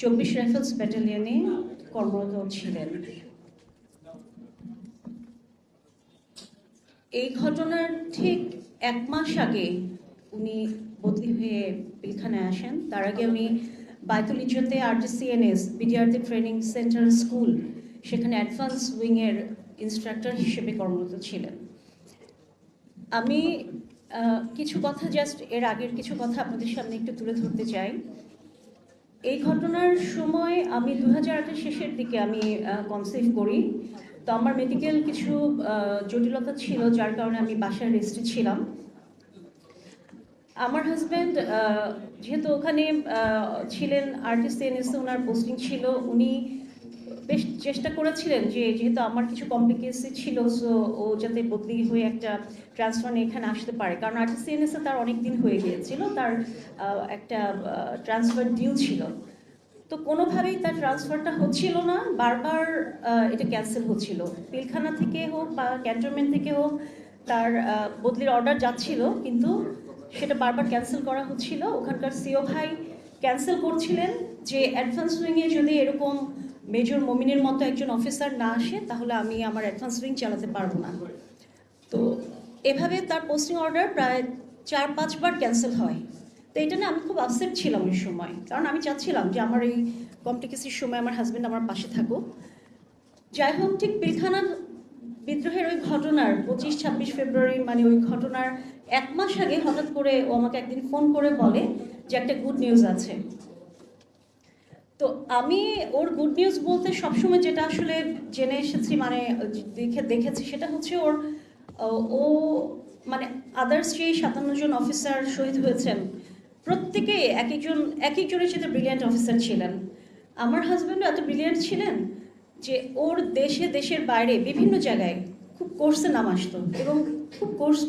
চব্বিশ রাইফেলস ব্যাটালিয়নে কর্মরত ছিলেন। এই ঘটনার ঠিক এক মাস আগে উনি বদলি হয়ে পিলখানায় আসেন। তার আগে আমি Baitul ইজ্জতে RGCNS, BDRT training centre school, সেখানে অ্যাডভান্স উইংয়ের ইনস্ট্রাক্টর হিসেবে কর্মরত ছিলেন। আমি কিছু কথা, জাস্ট এর আগের কিছু কথা আপনাদের সামনে একটু তুলে ধরতে চাই। এই ঘটনার সময় আমি দু হাজার শেষের দিকে আমি কনসিভ করি। তো আমার মেডিকেল কিছু জটিলতা ছিল, যার কারণে আমি বাসায় রেস্টে ছিলাম। আমার হাজব্যান্ড যেহেতু ওখানে ছিলেন আর্টিস্ট এনএসে ওনার পোস্টিং ছিল, উনি বেশ চেষ্টা করেছিলেন যে, যেহেতু আমার কিছু কমপ্লিকেসি ছিল সো ও যাতে বদলি হয়ে একটা ট্রান্সফার নিয়ে এখানে আসতে পারে। কারণ আর্টিস্ট এনএসে তার অনেক দিন হয়ে গিয়েছিল, তার একটা ট্রান্সফার ডিউ ছিল। তো কোনোভাবেই তার ট্রান্সফারটা হচ্ছিল না, বারবার এটা ক্যান্সেল হচ্ছিল। পিলখানা থেকে হোক বা ক্যান্টনমেন্ট থেকে হোক, তার বদলির অর্ডার যাচ্ছিল, কিন্তু সেটা বারবার ক্যান্সেল করা হচ্ছিল। ওখানকার সিও ভাই ক্যান্সেল করছিলেন যে অ্যাডভান্স উইংয়ে যদি এরকম মেজর মমিনের মতো একজন অফিসার না আসে, তাহলে আমি আমার অ্যাডভান্স উইং চালাতে পারব না। তো এভাবে তার পোস্টিং অর্ডার প্রায় চার পাঁচবার ক্যান্সেল হয়। তো এটা নিয়ে আমি খুব আপসেট ছিলাম ওই সময়। কারণ আমি চাচ্ছিলাম যে আমার এই কমপ্লিকেসির সময় আমার হাজব্যান্ড আমার পাশে থাকুক। যাই হোক, ঠিক পিলখানার বিদ্রোহের ওই ঘটনার পঁচিশ, ছাব্বিশ ফেব্রুয়ারি মানে ওই ঘটনার এক মাস আগে হঠাৎ করে ও আমাকে একদিন ফোন করে বলে যে একটা গুড নিউজ আছে। তো আমি ওর গুড নিউজ বলতে সবসময় যেটা আসলে জেনে এসেছি মানে দেখে, দেখেছি সেটা হচ্ছে ওর ও মানে আদার্স যে সাতান্ন জন অফিসার শহীদ হয়েছেন প্রত্যেকে এক একজন, এক একজনের সাথে ব্রিলিয়ান্ট অফিসার ছিলেন। আমার হাজব্যান্ডও এত ব্রিলিয়ান্ট ছিলেন যে ওর দেশে, দেশের বাইরে বিভিন্ন জায়গায় খুব কোর্সে নাম আসতো এবং খুব কোর্স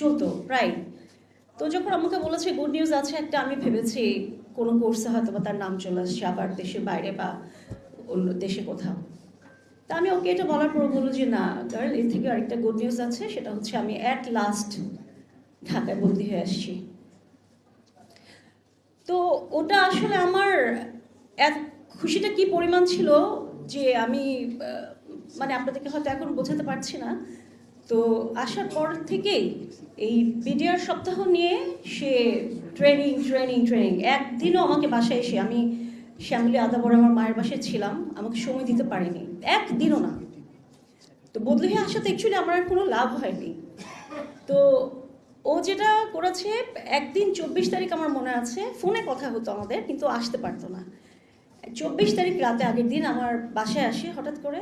চলতো প্রায় তো যখন আমাকে বলেছে গুড নিউজ আছে, একটা আমি ভেবেছি কোনো কোর্সে হয়তো বা তার নাম চলে আসছে আবার দেশের বাইরে বা অন্য দেশে কোথাও। তা আমি ওকে এটা বলার পর বলল যে, না কারণ এর থেকে আরেকটা গুড নিউজ আছে, সেটা হচ্ছে আমি অ্যাট লাস্ট ঢাকায় বন্দি হয়ে আসছি। তো ওটা আসলে আমার এক খুশিটা কি পরিমাণ ছিল যে আমি মানে আপনাদেরকে হয়তো এখন বোঝাতে পারছি না। তো আসার পর থেকেই এই বিডিআর সপ্তাহ নিয়ে সে ট্রেনিং ট্রেনিং ট্রেনিং একদিনও আমাকে বাসায় এসে আমি শ্যামলী আদাবর আমার মায়ের বাসায় ছিলাম, আমাকে সময় দিতে পারিনি। একদিনও না। তো বদলি হয়ে আসাতে অ্যাকচুয়ালি আমার আর কোনো লাভ হয়নি। তো ও যেটা করেছে, একদিন চব্বিশ তারিখ আমার মনে আছে, ফোনে কথা হতো আমাদের, কিন্তু আসতে পারতো না। চব্বিশ তারিখ রাতে আগের দিন আমার বাসায় আসে, হঠাৎ করে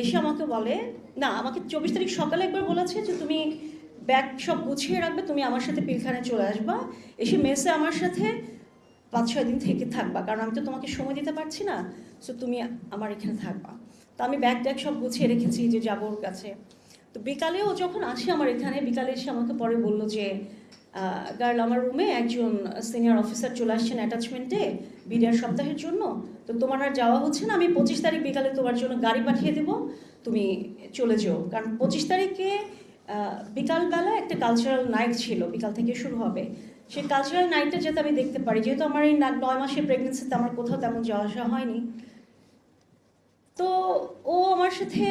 এসে আমাকে বলে, না, আমাকে চব্বিশ তারিখ সকালে একবার বলেছে যে তুমি ব্যাগ সব গুছিয়ে রাখবে, তুমি আমার সাথে পিলখানায় চলে আসবা। এসে মেসে আমার সাথে পাঁচ, ছয় দিন থেকে থাকবা, কারণ আমি তো তোমাকে সময় দিতে পারছি না সো তুমি আমার এখানে থাকবা। তো আমি ব্যাগ ট্যাগ সব গুছিয়ে রেখেছি, যে যাব ওর কাছে। তো বিকালে ও যখন আসে আমার এখানে, বিকালে এসে আমাকে পরে বলল যে গার্ল আমার রুমে একজন সিনিয়র অফিসার চলে আসছেন অ্যাটাচমেন্টে বিডিআর সপ্তাহের জন্য। তো তোমার আর যাওয়া হচ্ছে না, আমি পঁচিশ তারিখ বিকালে তোমার জন্য গাড়ি পাঠিয়ে দেবো, তুমি চলে যেও। কারণ পঁচিশ তারিখে বিকালবেলা একটা কালচারাল নাইট ছিল, বিকাল থেকে শুরু হবে। সেই কালচারাল নাইটটা যাতে আমি দেখতে পারি, যেহেতু আমার এই নয় মাসের প্রেগনেন্সিতে আমার কোথাও তেমন যাওয়া আসা হয়নি। তো ও আমার সাথে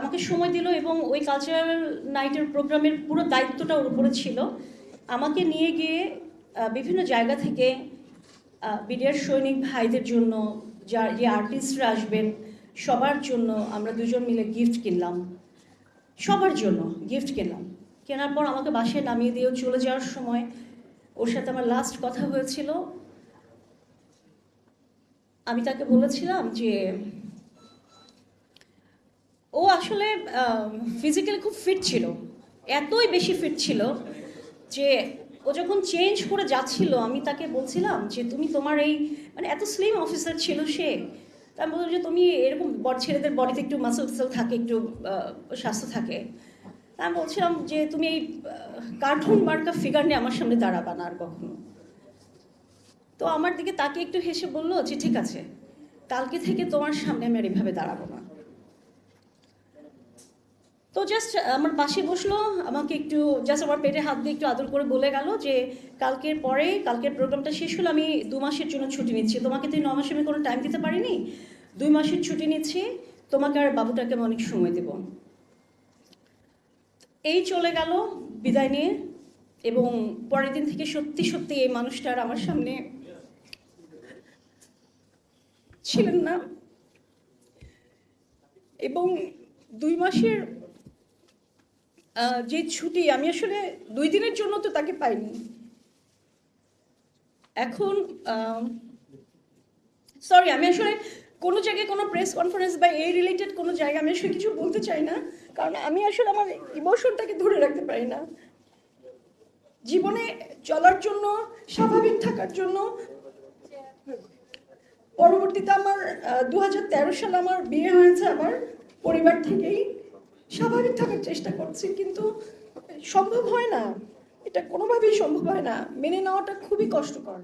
আমাকে সময় দিল এবং ওই কালচারাল নাইটের প্রোগ্রামের পুরো দায়িত্বটা ওর উপরে ছিল। আমাকে নিয়ে গিয়ে বিভিন্ন জায়গা থেকে বিডিআর সৈনিক ভাইদের জন্য যা যে আর্টিস্টরা আসবেন, সবার জন্য আমরা দুজন মিলে গিফট কিনলাম। সবার জন্য গিফট কিনলাম কেনার পর আমাকে বাসায় নামিয়ে দিয়েও চলে যাওয়ার সময় ওর সাথে আমার লাস্ট কথা হয়েছিল। আমি তাকে বলেছিলাম যে, ও আসলে ফিজিক্যালি খুব ফিট ছিল। এতই বেশি ফিট ছিল যে, ও যখন চেঞ্জ করে যাচ্ছিল, আমি তাকে বলছিলাম যে, তুমি তোমার এই মানে এত স্লিম অফিসার ছিল সে তা আমি বললাম যে, তুমি এরকম বড় ছেলেদের বডিতে একটু মাসল ফাসল থাকে, একটু স্বাস্থ্য থাকে। তা আমি বলছিলাম যে, তুমি এই কার্টুন মার্কা ফিগার নিয়ে আমার সামনে দাঁড়াবা না আর কখনো। তো আমার দিকে তাকে একটু হেসে বলল যে ঠিক আছে। কালকে থেকে তোমার সামনে আমি আর এভাবে দাঁড়াবো না। তো জাস্ট আমার পাশে বসল, আমাকে একটু জাস্ট আমার পেটে হাত দিয়ে একটু আদর করে বলে গেল যে, কালকের পরে, কালকের প্রোগ্রামটা শেষ হলো আমি দু মাসের জন্য ছুটি নিচ্ছি। তোমাকে তো ন মাসে আমি কোনো টাইম দিতে পারিনি। দুই মাসের ছুটি নিচ্ছি, তোমাকে আর বাবুটাকে আমি অনেক সময় দেব। এই চলে গেল বিদায় নিয়ে, এবং পরের দিন থেকে সত্যি সত্যি এই মানুষটা আর আমার সামনে ছিলেন না। এবং দুই মাসের যে ছুটি, আমি আসলে দুই দিনের জন্য তো তাকে পাইনি। এখন সরি আমি আসলে কোনো জায়গায় কোনো প্রেস কনফারেন্স বা এই রিলেটেড কোনো জায়গায় আমি আসলে কিছু বলতে চাই না, কারণ আমি আসলে আমার ইমোশনটাকে ধরে রাখতে পারি না। জীবনে চলার জন্য, স্বাভাবিক থাকার জন্য, পরবর্তীতে আমার দু সালে আমার বিয়ে হয়েছে আমার পরিবার থেকেই। স্বাভাবিক থাকার চেষ্টা করছি, কিন্তু সম্ভব হয় না। এটা কোনোভাবেই সম্ভব হয় না। মেনে নেওয়াটা খুবই কষ্টকর।